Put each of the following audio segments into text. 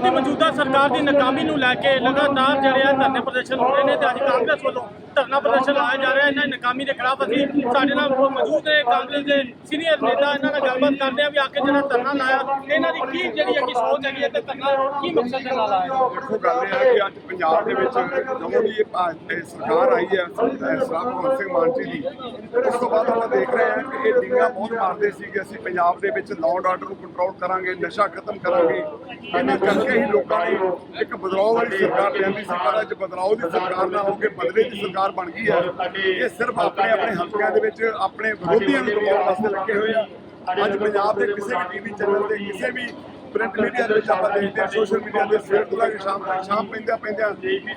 ਪੰਜਾਬ ਦੀ ਮੌਜੂਦਾ ਸਰਕਾਰ ਦੀ ਨਾਕਾਮੀ ਨੂੰ ਲੈ ਕੇ ਲਗਾਤਾਰ ਜਿਹੜੇ ਆ ਧਰਨੇ ਪ੍ਰਦਰਸ਼ਨ ਹੋ ਰਹੇ ਨੇ ਤੇ ਅੱਜ ਕਾਂਗਰਸ ਵੱਲੋਂ ਧਰਨਾ ਪ੍ਰਦਰਸ਼ਨ ਲਾਇਆ ਜਾ ਰਿਹਾ। ਹੈ ਇਹਨਾਂ ਨਾਕਾਮੀ ਦੇ ਖਿਲਾਫ ਅਸੀਂ ਸਾਡੇ ਨਾਲ ਮੌਜੂਦ ਨੇ, ਕਾਂਗਰਸ ਦੇ ਸੀਨੀਅਰ ਨੇਤਾ, ਇਹਨਾਂ ਨਾਲ ਗੱਲਬਾਤ ਕਰਦੇ ਆ ਵੀ ਆਖਿਰ ਜਿਹੜਾ ਧਰਨਾ ਲਾਇਆ, ਇਹਨਾਂ ਦੀ ਕੀ ਜਿਹੜੀ ਹੈਗੀ ਸੋਚ ਹੈਗੀ ਹੈ ਤੇ ਧਰਨਾ ਕੀ ਮਕਸਦ ਦੇ ਨਾਲ ਆਇਆ? ਦੇਖੋ, ਗੱਲ ਇਹ ਹੈ ਕਿ ਅੱਜ ਪੰਜਾਬ ਦੇ ਵਿੱਚ ਜਦੋਂ ਦੀ ਇਹ ਸਰਕਾਰ ਆਈ ਹੈ ਸਰਦਾਰ ਭਗਵੰਤ ਸਿੰਘ ਮਾਨ ਜੀ ਦੀ, ਉਸ ਤੋਂ ਬਾਅਦ ਆਪਾਂ ਦੇਖ ਰਹੇ ਹਾਂ ਕਿ ਇਹ ਡਿੰਗਾ ਬਹੁਤ ਮਾਰਦੇ ਸੀ ਕਿ ਅਸੀਂ ਪੰਜਾਬ ਦੇ ਵਿੱਚ ਲਾਅ ਆਰਡਰ ਨੂੰ ਕੰਟਰੋਲ ਕਰਾਂਗੇ, ਨਸ਼ਾ ਖਤਮ ਕਰਾਂਗੇ। ਇਹਨੇ ਕਰਕੇ ਹੀ ਲੋਕਾਂ ਨੇ ਇੱਕ ਬਦਲਾਅ ਵਾਲੀ ਸਰਕਾਰ ਲਿਆਂਦੀ ਸੀ ਅੱਜ ਬਦਲਾਅ ਦੀ ਸਰਕਾਰ ਨਾ ਹੋ ਕੇ ਬਦਲੇ ਦੀ ਸਰਕਾਰ ਬਣ ਗਈ ਹੈ। ਇਹ ਸਿਰਫ ਆਪਣੇ ਆਪਣੇ ਹਲਕਿਆਂ ਦੇ ਵਿੱਚ ਆਪਣੇ ਵਿਰੋਧੀਆਂ ਨੂੰ ਦਬਾਉਣ ਵਾਸਤੇ ਲੱਗੇ ਹੋਏ ਆ। ਅੱਜ ਪੰਜਾਬ ਦੇ ਕਿਸੇ ਵੀ ਟੀਵੀ ਚੈਨਲ ਤੇ, ਕਿਸੇ ਵੀ ਪ੍ਰਿੰਟ ਮੀਡੀਆ ਦੇ ਵਿੱਚ ਆਪਾਂ ਦੇਖਦੇ ਹਾਂ ਸੋਸ਼ਲ ਮੀਡੀਆ ਦੇ ਸਵੇਰ ਤੋਂ ਲੈ ਕੇ ਸ਼ਾਮ ਤੱਕ ਸ਼ਾਮ ਪੈਂਦਿਆਂ ਪੈਂਦਿਆਂ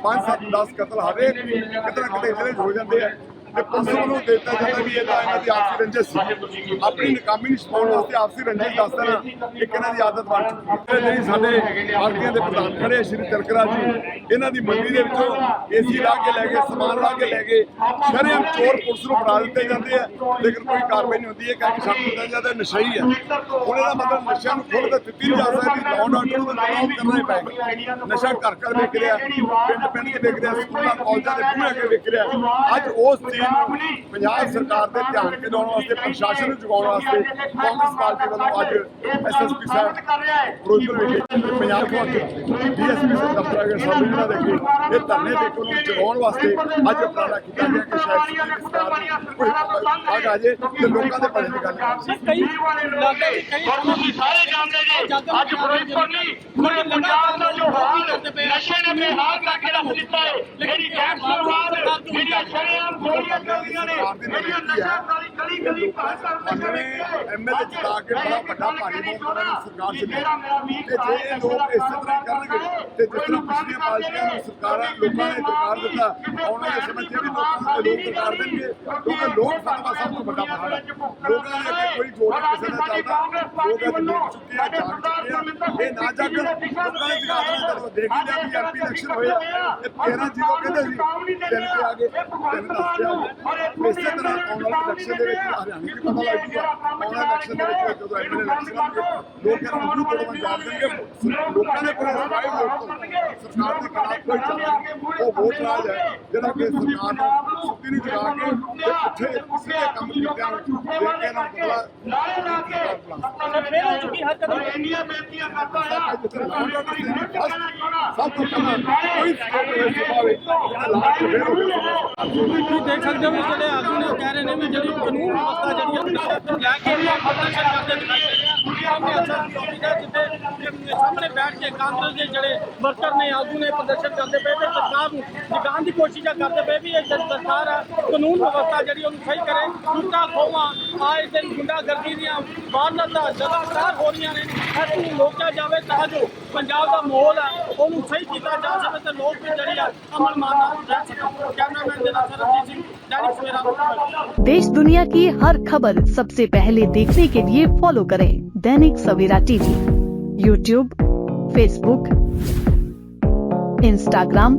5 7 10 ਕਤਲ ਹਰੇਕ ਕਿਤੇ ਨਾ ਕਿਤੇ ਜ਼ਿਲ੍ਹੇ ਹੋ ਜਾਂਦੇ ਆ। ਤੇ ਪੁਲਿਸ ਨੂੰ ਦਿੱਤਾ ਜਾਂਦਾ ਵੀ ਇਹ ਤਾਂ ਇਹਨਾਂ ਦੀ ਆਪਸੀ ਰੰਜਿਸ਼ ਸੀ। ਆਪਣੀ ਨਕਾਮੀ ਨੂੰ ਛਪਾਉਣ ਵਾਸਤੇ ਆਪਸੀ ਰੰਜਿਸ਼ ਦੱਸ ਦੇਣਾ ਇੱਕ ਇਹਨਾਂ ਦੀ ਆਦਤ ਬਣ ਚੁੱਕੀ ਹੈ। ਜਿਹੜੀ ਸਾਡੇ ਪਾਰਟੀਆਂ ਦੇ ਪ੍ਰਧਾਨ ਖੜੇ ਸ਼੍ਰੀ ਤਿਲਕਰਾ ਜੀ, ਇਹਨਾਂ ਦੀ ਮੰਡੀ ਦੇ ਵਿੱਚੋਂ ਏਸੀ ਲਾ ਕੇ ਲੈ ਗਏ, ਸਮਾਨ ਲਾ ਕੇ ਲੈ ਗਏ। ਸ਼ਰੇਆਮ ਚੋਰ ਪੁਲਿਸ ਨੂੰ ਫੜਾ ਦਿੱਤੇ ਜਾਂਦੇ ਆ, ਲੇਕਿਨ ਕੋਈ ਕਾਰਵਾਈ ਨਹੀਂ ਹੁੰਦੀ ਹੈ ਕਿ ਸਾਨੂੰ ਪਤਾ ਜਾਂਦਾ ਨਸ਼ਾ ਹੀ ਹੈ ਹੁਣ ਇਹਦਾ ਮਤਲਬ ਨਸ਼ਿਆਂ ਨੂੰ ਖੁੱਲ੍ਹ ਤਾਂ ਦਿੱਤੀ ਨਹੀਂ ਜਾ ਸਕਦੀ ਲਾਅ ਆਰਡਰ ਨੂੰ ਤਾਂ ਕਰਨਾ ਹੀ ਪਏਗਾ ਨਸ਼ਾ ਘਰ ਘਰ ਵੇਖ ਰਿਹਾ ਪਿੰਡ ਪਿੰਡ 'ਚ ਵਿਕ ਰਿਹਾ, ਸਕੂਲਾਂ, ਕਾਲਜਾਂ ਦੇ ਬੂਹੇ ਅੱਗੇ ਵੇਖ ਰਿਹਾ। ਅੱਜ ਉਸ ਚੀਜ਼ ਨੂੰ ਪੰਜਾਬ ਸਰਕਾਰ ਦੇ ਧਿਆਨ 'ਚ ਲਿਆਉਣ ਵਾਸਤੇ ਪ੍ਰਸ਼ਾਸਨ ਨੂੰ ਜਗਾਉਣ ਵਾਸਤੇ ਕਾਂਗਰਸ ਪਾਰਟੀ ਵੱਲੋਂ ਅੱਜ ਐਸਐਸਪੀ ਸਾਹਿਬ ਫਿਰੋਜ਼ਪੁਰ ਵਿਖੇ ਪੰਜਾਬ ਕੋਲ ਡੀਐਸਪੀ ਸਾਹਿਬ ਦਫ਼ਤਰ ਅਗੇ ਸਭ ਇਹਨਾਂ ਦੇ ਅੱਗੇ ਇਹ ਧਰਨੇ ਦੇ ਕੋਲ ਜਗਾਉਣ ਵਾਸਤੇ ਅੱਜ ਉਪਰਾਲਾ ਕੀਤਾ ਗਿਆ ਕਿ ਸ਼ਾਇਦ ਆਗ ਆ ਜੇ ਤੇ ਲੋਕਾਂ ਦੇ ਭਲੇ ਦੀ ਗੱਲ। ਕਈ ਵੀ ਕਈ ਤੁਸੀਂ ਸਾਰੇ ਜਾਣਦੇ ਜੀ ਅੱਜ ਫਿਰੋਜ਼ਪੁਰ ਨਹੀਂ ਪੂਰੇ ਪੰਜਾਬ ਦਾ ਜੋ ਹਾਲ ਨਸ਼ੇ ਨੇ ਬੇਹਾਲ ਕਰਕੇ ਰੱਖ ਦਿੱਤਾ ਹੈ ਜਿਹੜੀ ਗੈਸ ਤੋਂ ਬਾਅਦ ਜਿਹੜੀਆਂ ਸ਼ਰੇਆਮ ਗੋਲੀਆਂ ਚੱਲਦੀਆਂ ਨੇ ਜਿਹੜੀਆਂ ਨਸ਼ਾ ਗਲੀ ਗਲੀ ਗਲੀ ਘਰ ਘਰ ਨਸ਼ਾ ਵੇਚਦੇ ਐਮਐਲਏ ਜਿਤਾ ਕੇ ਬੜਾ ਵੱਡਾ ਭਾਰੀ ਬਹੁਮਤ ਸਰਕਾਰ ਚ ਲਿਆ ਤੇ ਜੇ ਇਹ ਲੋਕ ਇਸੇ ਤਰ੍ਹਾਂ ਹੀ ਕਰਨਗੇ ਤੇ ਜਿਸ ਤਰ੍ਹਾਂ ਪਿਛਲੀਆਂ ਪਾਰਟੀਆਂ ਨੂੰ ਸਰਕਾਰਾਂ ਲੋਕਾਂ ਨੇ ਦਰਕਾਰ ਦਿੱਤਾ ਆਉਣ ਵਾਲੇ ਸਮੇਂ 'ਚ ਵੀ ਲੋਕਾਂ ਦੇ ਲੋਕ ਦਰਕਾਰ ਦੇਣਗੇ ਕਿਉਂਕਿ ਲੋਕ ਫਤਵਾ ਸਭ ਤੋਂ ਵੱਡਾ ਮਸਲਾ ਹੈ ਲੋਕਾਂ ਦੇ ਅੱਗੇ ਕੋਈ ਜੋਰ ਨਹੀਂ ਕਿਸੇ ਦਾ ਚੱਲਦਾ ਲੋਕ ਅੱਜ ਦੇਖ ਚੁੱਕੇ ਆ ਜਾਗ ਚੁੱਕੇ ਆ ਇਹ ਨਾ ਜਾਗਣ ਲੋਕਾਂ ਨੇ ਜਗਾ ਦੇਣਾ ਜਦੋਂ ਦੇਖ ਹੀ ਲਿਆ ਵੀ ਐਮਪੀ ਇਲੈਕਸ਼ਨ ਹੋਏ ਆ ਇਹ 13 ਜ਼ੀਰੋ ਕਹਿੰਦੇ ਸੀ ਤਿੰਨ ਤੇ ਆ ਗਏ ਤਿੰਨ ਦੱਸ ਤੇ ਆ ਗਏ ਇਸੇ ਤਰ੍ਹਾਂ ਆਉਣ ਵਾਲੇ ਇਲੈਕਸ਼ਨ ਦੇ ਵਿੱਚ ਹਰਿਆਣਾ ਵੀ ਪਤਾ ਲੱਗ ਜੂਗਾ ਆਉਣ ਵਾਲੇ ਇਲੈਕਸ਼ਨ ਦੇ ਵਿੱਚ ਜਦੋਂ ਐਮਐਲਏ ਇਲੈਕਸ਼ਨ ਲੋਕ ਇਹਨਾਂ ਨੂੰ ਜਦੋਂ ਪੰਜਾਬ ਦੇਣਗੇ। ਲੋਕਾਂ ਨੇ ਕੋਈ ਸਫ਼ਾਈ ਲੋਕ ਸਰਕਾਰ ਦੇ ਖਿਲਾਫ ਕੋਈ ਚੱਲਦਾ ਉਹ ਵੋਟ ਰਾਜ ਹੈ ਜਿਹੜਾ ਕਿ ਸਰਕਾਰ ਨੂੰ ਸੁੱਤੀ ਨਹੀਂ ਜਗਾ ਕੇ ਤੇ ਪਿੱਛੇ ਸਿੱਧੇ ਕੰਮ ਕੀਤਿਆਂ ਨੂੰ ਦੇਖ ਕੇ ਨੂੰ ਬਦਲਾ ਨਾਰੇ ਲਾ ਕੇ ਫੇਰ ਹੋ ਚੁੱਕੀ ਹਰ ਕਦਮ ਇੰਨੀਆਂ ਬੇਨਤੀਆਂ ਕਰਦਾ ਆ। ਸਭ ਤੋਂ ਪਹਿਲਾਂ ਕੋਈ ਤੁਸੀਂ ਦੇਖ ਸਕਦੇ ਹੋ ਵੀ ਜਿਹੜੇ ਆਗੂ ਨੇ ਉਹ ਕਹਿ ਰਹੇ ਨੇ ਵੀ ਜਿਹੜੀ ਕਾਨੂੰਨ ਵਿਵਸਥਾ ਜਿਹੜੀ ਹੈ ਲੈ ਕੇ ਵੀ ਪ੍ਰਦਰਸ਼ਨ ਕਰਦੇ ਦਿਖਾਈ ਦੇ ਰਹੇ ਆ ਸਾਹਮਣੇ ਬੈਠ ਕੇ ਕਾਂਗਰਸ ਦੇ ਜਿਹੜੇ ਵਰਕਰ ਨੇ ਆਗੂ ਨੇ ਪ੍ਰਦਰਸ਼ਨ ਕਰਦੇ ਪਏ ਤੇ ਸਰਕਾਰ ਨੂੰ ਕੋਸ਼ਿਸ਼ ਕਰਦੇ ਪਏ ਵੀ ਇਹ ਜਿਹੜੀ ਸਰਕਾਰ ਆ ਕਾਨੂੰਨ ਵਿਵਸਥਾ ਜਿਹੜੀ ਉਹਨੂੰ ਸਹੀ ਕਰੇ ਲੁੱਟਾਂ ਖੋਵਾਂ ਆਏ ਦਿਨ ਗੁੰਡਾਗਰਦੀ ਦੀਆਂ ਵਾਰਦਾਤਾਂ ਲਗਾਤਾਰ ਹੋ ਰਹੀਆਂ ਨੇ ਇਸ ਨੂੰ ਰੋਕਿਆ ਜਾਵੇ ਤਾਂ ਜੋ ਪੰਜਾਬ ਦਾ ਮਾਹੌਲ ਹੈ ਉਹਨੂੰ ਸਹੀ ਕੀਤਾ ਜਾ ਸਕੇ ਤੇ ਲੋਕ ਵੀ ਜਿਹੜੀ ਆ ਅਮਨ ਮਾਨਾ ਰਹਿ ਸਕਣ ਕੈਮਰਾਮੈਨ ਦੇ ਨਾਲ ਸਰਬਜੀਤ ਸਿੰਘ दैनिक सवेरा मुंबई। देश दुनिया की हर खबर सबसे पहले देखने के लिए फॉलो करें Dainik Savera TV YouTube Facebook Instagram